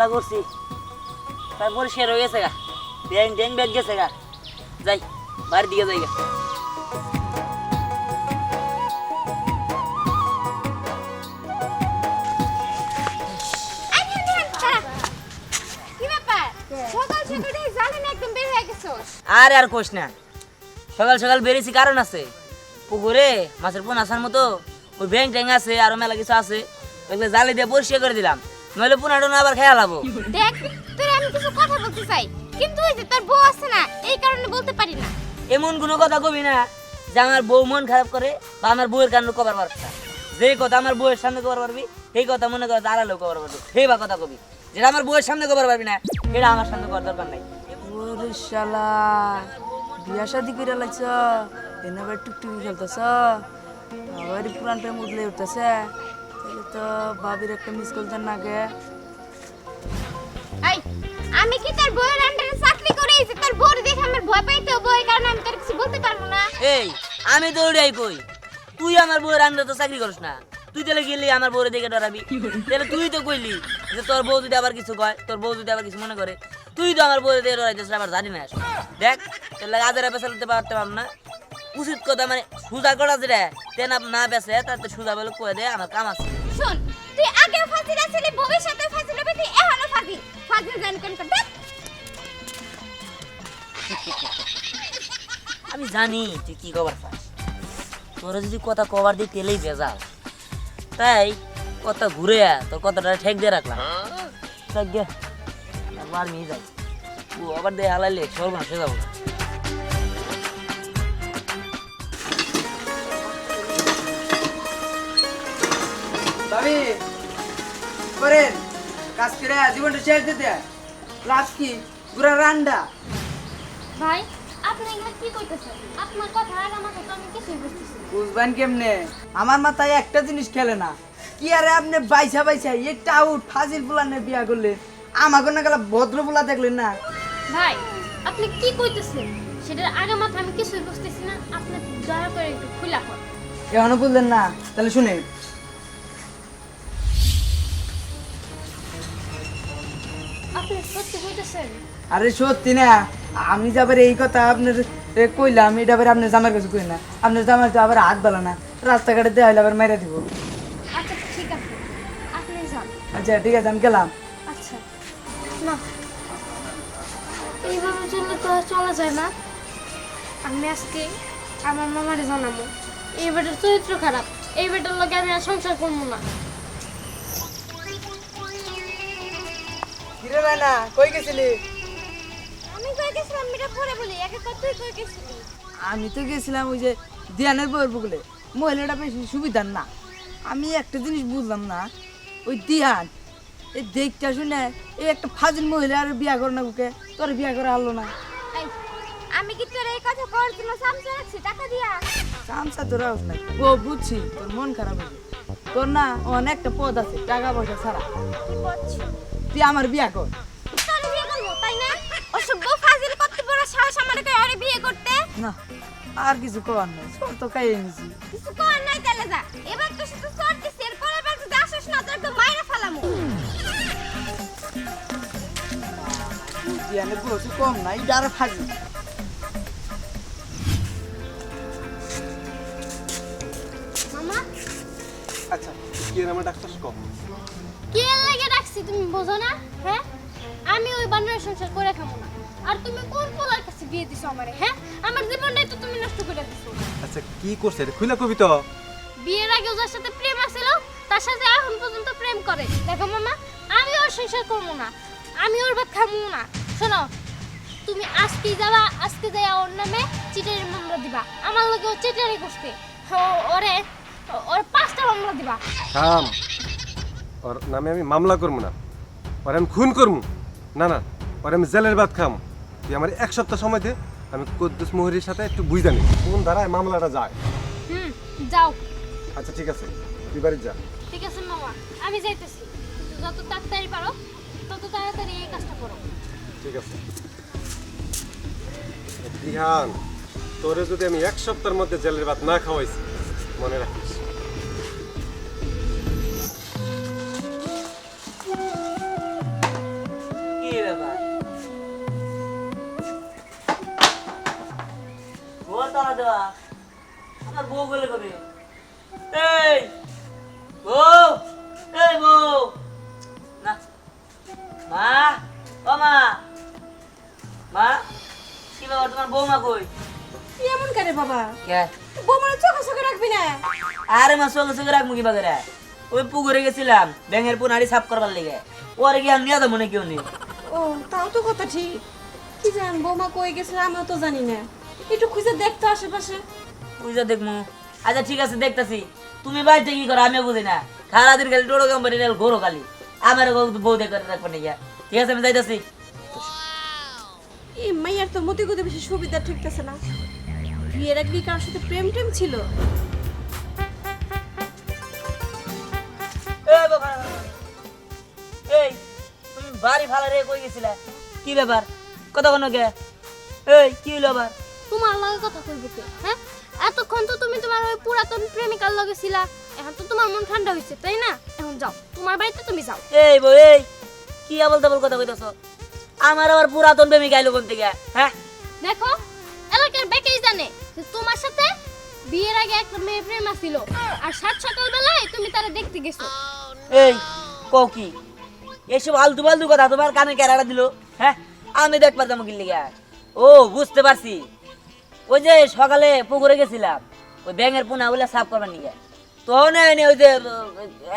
হালা করছি। তাই পরিষ্কার হয়ে গেছে গা। ব্যাং ট্যাং ব্যাগ গেছে গা। যাই বাড়ির দিকে যাই গা। আর আর কোষ না। সকাল সকাল বেরিয়েছি কারণ আছে। পুকুরে মাছের পোন আসার মতো ওই ব্যাং ট্যাং আছে আরও মেলা কিছু আছে। ওইগুলো জালে দিয়ে পরিষ্কার করে দিলাম। নইলে পোনাটা আবার খেয়া হব দেখ তোর আমি কিছু কথা বলতে চাই। কিন্তু ওই যে তোর বউ আছে না এই কারণে বলতে পারি না। এমন কোনো কথা কবি না যে আমার বউ মন খারাপ করে বা আমার বউয়ের কারণে কবার পারবে না। যে কথা আমার বউয়ের সামনে কবার পারবি সেই কথা মনে করে দাঁড়ালেও কবার পারবি। সেই বা কথা কবি। যেটা আমার বউয়ের সামনে কবার পারবি না এটা আমার সামনে করার দরকার নাই। ওরে শালা বিয়া শাদি করে লাগছ এনে আবার টুকটুকি খেলতেছ? আবার পুরান টাইম উঠলে উঠতেছে? তো বাবির একটা মিস কল দেন না গে এই আমি কি তোর বউয়ের আন্ডারে চাকরি করি যে তোর বউর দেখে আমার ভয় পাইতে এই কারণে আমি তোর কিছু বলতে পারব না। এই আমি কই তুই আমার বউয়ের আন্ডারে তো চাকরি করিস না। তুই তাহলে গেলি আমার বউরে দেখে ডরাবি। তাহলে তুই তো কইলি যে তোর বউ যদি আবার কিছু কয় তোর বউ যদি আবার কিছু মনে করে তুই তো আমার বউরে দেখে ডরাইতেছ আবার জানি না দেখ তোর লাগে আদারে পেশা লতে পারতে পারব না। উচিত কথা মানে সুজা করা যেটা তে না না বেসে তাতে সুজা বলে কয়ে দে আমার কাম আছে। শোন তুই আগেও ফাজিল আছিলি ভবিষ্যতে ফাজিল হবে তুই এখনও ফাজিল ফাজিল জান কোন কথা আমি জানি তুই কি কবার পাস। তোরা যদি কথা কবার দিই তেলেই ভেজাল। তাই কথা ঘুরে আ, তোর কথাটা ঠেক দিয়ে রাখলাম। দেখ গে একবার নিয়ে যাই। ও আবার দিয়ে হালাইলে সর্বনাশ হয়ে যাব ভাবি করেন কাজ করে জীবনটা শেষ দিতে। লাভ কি? পুরা রান্ডা। ভাই আপনি এগুলো কি কইতেছেন আপনার কথা আর আমার কথা আমি কিছুই বুঝতেছি বুঝবেন কেমনে? আমার মাথায় একটা জিনিস খেলে না। কি আরে আপনি বাইসা বাইসা একটা আউট ফাজিল বুলানে বিয়া করলে আমাকে না গেলে ভদ্র বুলা দেখলেন না? ভাই আপনি কি কইতেছেন? সেটার আগে মাথা আমি কিছুই বুঝতেছি না। আপনি দয়া করে একটু খুলা কর এখনও বুঝলেন না? তাহলে শুনে আরে সত্যি না আমি যাবার এই কথা আপনার কইলাম এটা আবার আপনার জামার কাছে কই না। আপনার জামার তো আবার হাত বালা না রাস্তাঘাটে দেওয়া হলে আবার মেরে দিব। আচ্ছা ঠিক আছে। আপনি যান। আচ্ছা ঠিক আছে আমি গেলাম। আচ্ছা। না এইভাবে চললে তো চলা যায় না। আমি আজকে আমার মামারে জানাব এই বেটার চরিত্র খারাপ এই বেটার লোকে আমি আর সংসার করব না। কিরে কই গেছিলি? আমি কই গেছিলাম? এটা পরে বলি একে কতই কই গেছিলি? আমি তো গেছিলাম ওই যে দিয়ানের বউয়ের বগলে। মহিলাটা বেশি সুবিধার না। আমি একটা জিনিস বুঝলাম না ওই দিয়ান এই দেখটা শুনে এই একটা ফাজিল মহিলা আর বিয়া করে না ওকে তোর বিয়া করে আনলো না। আমি কি তোর এই কথা করার জন্য সামনে রাখছি? টাকা দিয়া। চামচা তোরা হোস না ও বুঝছি তোর মন খারাপ হয়েছে। তোর না অনেকটা পদ আছে টাকা পয়সা ছাড়া। কি তুই আমার বিয়া কর। তোর বিয়ে করব তাই না? অসভ্য ফাজিল কত বড় সাহস আমার কই আরে বিয়ে করতে? না আর কিছু করার নেই সব তো খাইয়ে নিছি কিছু কর নাই তাহলে যা এবার তো শুধু সর দিছি এর পরের বার যদি আসিস না তোর তো মাইরা ফেলামু। বউ তো কম না এটা আর ফাজিল। মামা? আচ্ছা কি নামে ডাক্তার কম কে লাগে রাখছি তুমি বোঝো না? হ্যাঁ? আমি ওই বানরের সংসার করে খাব না। আর তুমি কোন পোলার কাছে বিয়ে দিছো আমারে হ্যাঁ? আমার জীবনটাই তো তুমি নষ্ট করে দিছো। আচ্ছা কি করছে খুলে কবি তো। বিয়ের আগে যার সাথে প্রেম আছিল তার সাথে এখন পর্যন্ত প্রেম করে। দেখো মামা আমি ওর সংসার করব না। আমি ওর ভাত খাব না। শোনো তুমি আজকে যাবা আজকে যাই ওর নামে চিটারি মামলা দিবা। আমার লোকে ও চিটারি করতে ও- ওরে ওর পাঁচটা মামলা দিবা। থাম। ওর নামে আমি মামলা করব না ওর আমি খুন করব না না ওর আমি জেলের ভাত খাম তুই আমার এক সপ্তাহ সময় দে আমি কদ্দুস মোহরির সাথে একটু বুঝে নি কোন ধারায় মামলাটা যায় হুম যাও আচ্ছা ঠিক আছে তুই বাড়ি যা ঠিক আছে মামা আমি যাইতেছি। যত তাড়াতাড়ি পারো তত তাড়াতাড়ি এই কাজটা করো। ঠিক আছে। দিহান তোরে যদি আমি এক সপ্তাহের মধ্যে জেলের ভাত না খাওয়াইছি মনে রাখিস। তালা দেওয়া আমার বউ বলে কবে? এই বউ এই বউ। না। মা ও মা। মা কি ব্যাপার তোমার বৌমা কই? কি এমন করে বাবা? কে? বৌমার চোখে চোখে রাখবি না। আরে মা সঙ্গে রাখব কি বাগেরা? ওই পুকুরে গেছিলাম ব্যাঙের পুনারি সাফ করবার লেগে। ওরে আর নিয়ে যাব মনে কেউ নেই ও তাও তো কথা ঠিক। কি জান বৌমা কই গেছিল আমিও তো জানি না। একটু খুঁজে দেখতো আশেপাশে। বুঝা দেখমু আচ্ছা ঠিক আছে দেখতাছি। তুমি বাড়িতে কি করো? আমিও বুঝি না। সারাদিন খালি টোটো কোম্পানি নেল ঘোরো খালি। আমার বউ দেখে রাখব নাকি ঠিক আছে আমি যাইতাছি। এই মাইয়ার তো মতি গতি বেশি সুবিধা ঠিকতেছে না। বিয়ের আগে কি কারোর সাথে প্রেম টেম ছিল? এই তুমি বাড়ি ভালো রে কই গেছিলা? কি ব্যাপার? কথা কোনো কে এই কি হলো আবার? তোমার লগে কথা কইব কে হ্যাঁ? এতক্ষণ তো তুমি তোমার ওই পুরাতন প্রেমিকার লগে ছিলা এখন তো তোমার মন ঠান্ডা হয়েছে তাই না? এখন যাও তোমার বাড়িতে তুমি যাও। এই বউ এই কি আবল তাবল কথা কইতাছ? আমার আবার পুরাতন প্রেমিক আইলো কোন থেকে হ্যাঁ? দেখো এলাকার বেকেই জানে যে তোমার সাথে বিয়ের আগে একটা মেয়ে প্রেম ছিল আর সাত সকাল বেলায় তুমি তারা দেখতে গেছো। এই কও কি? এসব আলতু ফালতু কথা তোমার কানে কেরাটা দিল হ্যাঁ? আমি দেখ পারতাম কি লিগা ও বুঝতে পারছি। ওই যে সকালে পুকুরে গেছিলাম ওই ব্যাঙের পোনা বলে সাফ করবার নিয়ে। তখন এনে ওই যে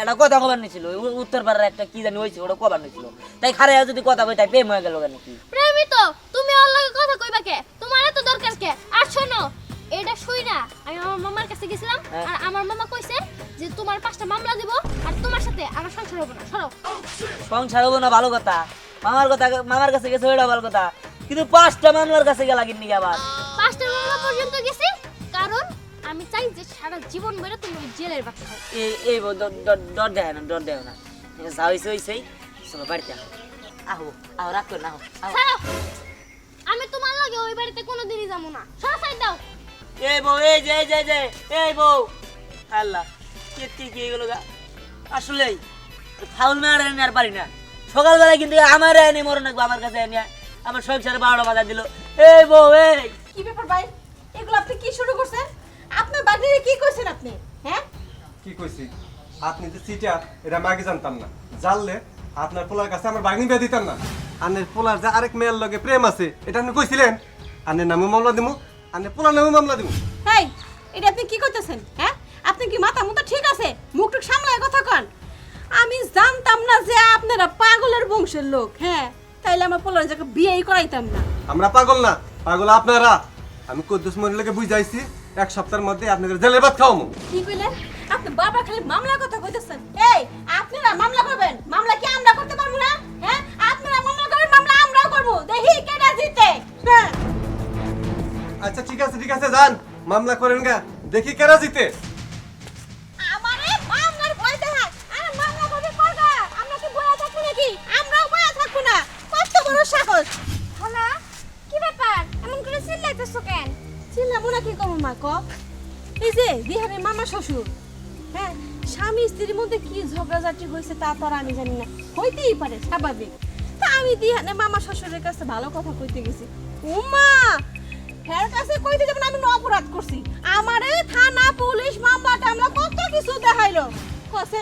একটা কথা কবার নিয়েছিল উত্তর পাড়ার একটা কি জানি হয়েছে ওটা কবার নিয়েছিল তাই খারে যদি কথা কই তাই প্রেম হয়ে গেল নাকি প্রেমই তো তুমি ওর লগে কথা কইবা কে? তোমার এত দরকার কে? আর শোনো এটা শুই না। আমি আমার মামার কাছে গেছিলাম হ্যাঁ। আর আমার মামা কইছে যে তোমার পাঁচটা মামলা দিব আর তোমার সাথে আমার সংসার হবে না। সরো সংসার হব না ভালো কথা। মামার কথা মামার কাছে গেছে ওইটা ভালো কথা। কিন্তু পাঁচটা মামলার কাছে গেলা কিনি আবার? আমি চাই যে সারা জীবন বেড়ে তুমি ওই জেলের বাচ্চা খাও এই এই ডর- দেয় না ডর দেয় না। যা হয়েছে হয়েছেই চলো বাড়িতে আহো। আহো আহো রাখ করে না আহো আমি তোমার লগে ওই বাড়িতে কোনোদিনই যাব না। সরো সাইড দাও। এই বউ এই যে এই যে এই যে এই বউ। আল্লাহ কে কি কি এগুলো গা? আসলে ফাউল মেয়ার এনে আর পারি না। সকালবেলায় কিন্তু আমার এনে মরে নাকবো আমার কাছে এনে। আমার সংসারে বারোটা বাজার দিল। এই বউ এই। কি ব্যাপার ভাই? এগুলো আপনি কি শুরু করছেন? আপনার বাড়িতে কি করছেন আপনি? হ্যাঁ? কি কইছি? আপনি যে সিটা এটা আমি আগে জানতাম না। জানলে আপনার পোলার কাছে আমার বাগনি বিয়া দিতাম না। আনের পোলার যে আরেক মেয়ের লগে প্রেম আছে এটা আপনি কইছিলেন? আনের নামে মামলা দিমু আনের পোলার নামে মামলা দিমু। হেই এটা আপনি কি করতেছেন? হ্যাঁ? আপনি কি মাথা মুথা ঠিক আছে? মুখ টুক সামলায় কথা কন। আমি জানতাম না যে আপনারা পাগলের বংশের লোক হ্যাঁ? তাইলে আমার পোলার জায়গা বিয়েই করাইতাম না। আমরা পাগল না পাগল আপনারা। আমি কদ্দুস মরির লগে বুঝাইছি এক সপ্তাহের মধ্যে আপনাদের জেলের ভাত খাওয়ামু কি কইলেন? আপনি বাবা খালি মামলা কথা কইতেছেন। এই আপনারা মামলা করবেন। মামলা কি আমরা করতে পারব না? হ্যাঁ? আপনারা মামলা করবেন মামলা আমরাও করব। দেখি কেডা জিতে। হ্যাঁ। আচ্ছা ঠিক আছে ঠিক আছে যান। মামলা করেন গা। দেখি কেরা জিতে আমারে মামলার ভয় দেখায় আরে মামলা করবে করবা আমরা কি বয়া থাকব নাকি আমরাও বয়া থাকব না কত বড় সাহস হলা কি ব্যাপার এমন করে চিল্লাইতেছো কেন না কি করব মা ক এই যে বিহারের মামা শ্বশুর হ্যাঁ? স্বামী স্ত্রীর মধ্যে কি ঝগড়াঝাটি হয়েছে তা তো আর আমি জানি না। হইতেই পারে স্বাভাবিক। তা আমি দিহানে মামা শ্বশুরের কাছে ভালো কথা কইতে গেছি। উমা হ্যার কাছে কইতে যাবেন আমি অপরাধ করছি। আমারে থানা পুলিশ মামলা টামলা কত কিছু দেখাইলো। কসে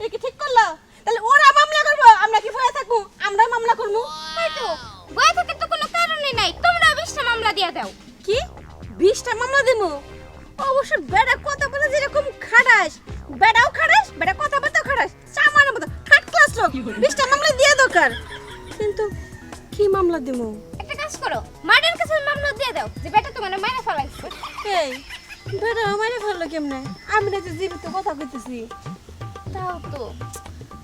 এ কি ঠিক করল? তাহলে ওরা মামলা করব আমরা কি ভয়ে থাকব? আমরা মামলা করব। হয়তো বয়ে থাকার তো কোনো কারণই নাই। তোমরা বিশটা মামলা দিয়ে দাও। কি? বিশটা মামলা দেবো অবশ্য বেড়া কথা বলে যেরকম খাটাস বেড়াও খাটাস বেড়া কথা বলতেও খাটাস সামানের মতো থার্ড ক্লাস লোক বিশটা মামলা দিয়ে দরকার। কিন্তু কি মামলা দেবো একটা কাজ করো মার্ডার কাছে মামলা দিয়ে দাও যে বেটা তোমার মাইনে ফেলাইছে। এই বেড়া আমার ভালো কেমনে? আমি না যে জীবিত কথা কইতেছি। তাও তো।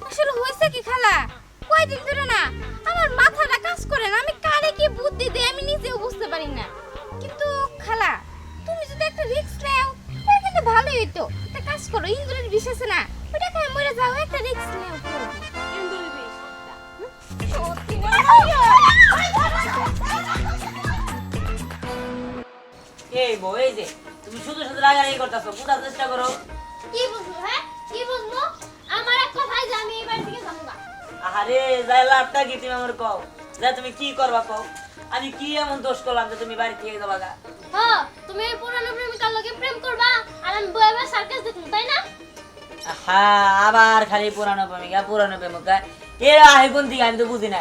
আসলে হয়েছে কি খালা? কয়দিন ধরে না আমার মাথাটা কাজ করে না আমি কারে কি বুদ্ধি দেই আমি নিজেও বুঝতে পারি না। খালা তুমি যদি একটা রিস্ক নাও তাহলে কিন্তু ভালোই হইতো। একটা কাজ করো ইন্দুরের বিষ আছে না ওটা খাই মরে যাও একটা রিস্ক নাও এই বউ এই যে তুমি শুধু শুধু রাগারাগি করতেছো বুঝার চেষ্টা করো। কি বুঝব হ্যাঁ? কি বুঝব? আমার এক কথাই যে আমি এই বাড়ি থেকে যাব না। আরে যাই লাভটা কি তুমি আমার কও? যা তুমি কি করবা কও? আমি কি এমন দোষ করলাম যে তুমি বাড়ি থেকে যাবা গা? হ্যাঁ তুমি এই পুরানো প্রেমিকার লগে প্রেম করবা আর আমি বয়ে বয়ে সার্কাস দেখুন তাই না? হ্যাঁ আবার খালি পুরানো প্রেমিকা পুরানো প্রেমিকা। এর আহে কোন দিকে আমি তো বুঝি না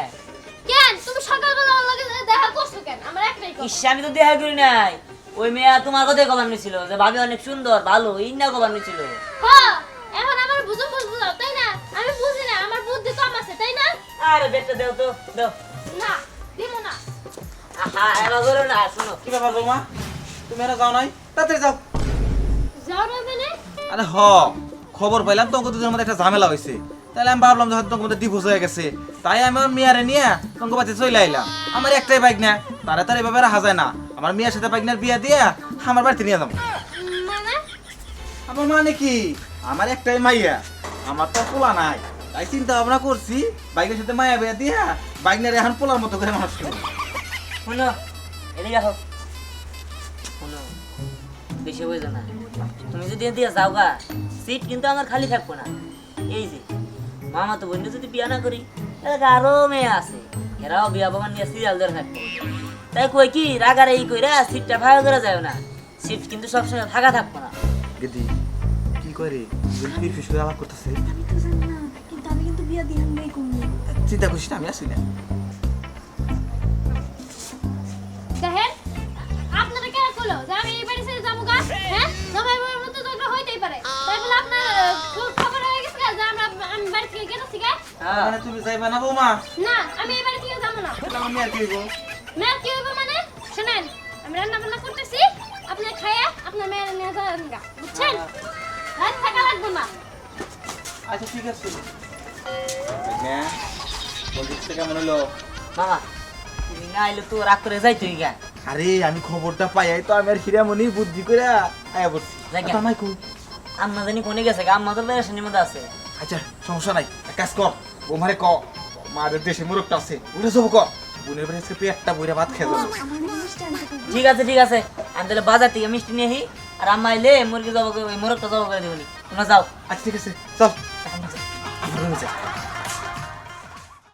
কেন? তুমি সকালবেলা লগে দেখা করছ কেন? আমার একটাই আমি তো দেখা করি নাই। ওই মেয়া তোমার কবার নিছিল যে ভাবি অনেক সুন্দর ভালো ইন্না কবার নিছিল। হ্যাঁ এখন আমার তাই না? আমি বুঝি না আমার বুদ্ধি কম আছে তাই না? আরে বেটা দেও তো দেও। না দিব না। আহা এবার বলো না শুনো। কি ব্যাপার বৌমা? তুমি এরা যাও নাই? তাড়াতাড়ি যাও। যাও না মানে আরে হ খবর পাইলাম তোমাকে দুজনের মধ্যে একটা ঝামেলা হয়েছে তাহলে আমি ভাবলাম যে হয়তো তোমার মধ্যে ডিভোর্স হয়ে গেছে। তাই আমি আমার মেয়ারে নিয়ে তোমাকে বাড়িতে চলে আইলাম। আমার একটাই বাইক না তারা তার এভাবে রাখা যায় না। আমার মেয়ের সাথে বাইক বিয়া দিয়ে আমার বাড়িতে নিয়ে যাব। মানে? আমার মানে কি? আমার একটাই মাইয়া। আমার তো পোলা নাই। তাই চিন্তা ভাবনা করছি বাইকের সাথে মায়া বিয়া দিয়া বাইক নিয়ে এখন পোলার মতো করে মানুষ করব। এদিকে আসো। শোনো বেশি বুঝো না। তুমি যদি দিয়ে যাও গা সিট কিন্তু আমার খালি থাকব না। এই যে মামা তো বোন যদি বিয়া না করি তাহলে আরও মেয়ে আছে। এরাও বিয়া বাবা নিয়ে সিরিয়াল ধরে থাকব। তাই কই কি রাগার এই কইরা সিটটা ফাঁকা করে যায় না। সিট কিন্তু সবসময় ফাঁকা থাকব না। দিদি কি করে ফিস করে আলাপ করতেছে? আমি তো জানি না কিন্তু আমি কিন্তু বিয়া কমু চিন্তা করিস না আমি আসি না। থেকে হ্যাঁ। মানে তুমি যাইবা না বৌমা? না আমি থেকে যাব না? তাহলে আমি আর কি হইবো? মেয়ের কি হইব মানে? শুনেন আমি রান্না বান্না করতেছি আপনি খাইয়া আপনার মেয়ের নিয়ে যাবেন গা বুঝছেন? রাত থাকা লাগবে না। আচ্ছা ঠিক আছে। হ্যাঁ বলছি কেমন হলো? মামা তুমি না আইলে তো রাগ করে যাই তুই গা আরে আমি খবরটা পাই তো আমি আর হিরামণি বুদ্ধি করে আয়া পড়ছি। আচ্ছা, আম্মা জানি কোনে গেছে আম্মা তো আছে। আচ্ছা সমস্যা নাই। এক কাজ কর বোমারে ক। মাদের দেশে মুরগটা আছে উড়ে যাব ক। বোনের বাড়ি আজকে পেটটা বইরা ভাত খেয়ে যাব। ঠিক আছে ঠিক আছে। আমি তাহলে বাজার থেকে মিষ্টি নিয়ে আসি আর আম্মা এলে মুরগি জবা করে মোরগটা জবা করে দেবনি। তোমরা যাও। আচ্ছা ঠিক আছে চল। এখন যাই আমার রুমে যা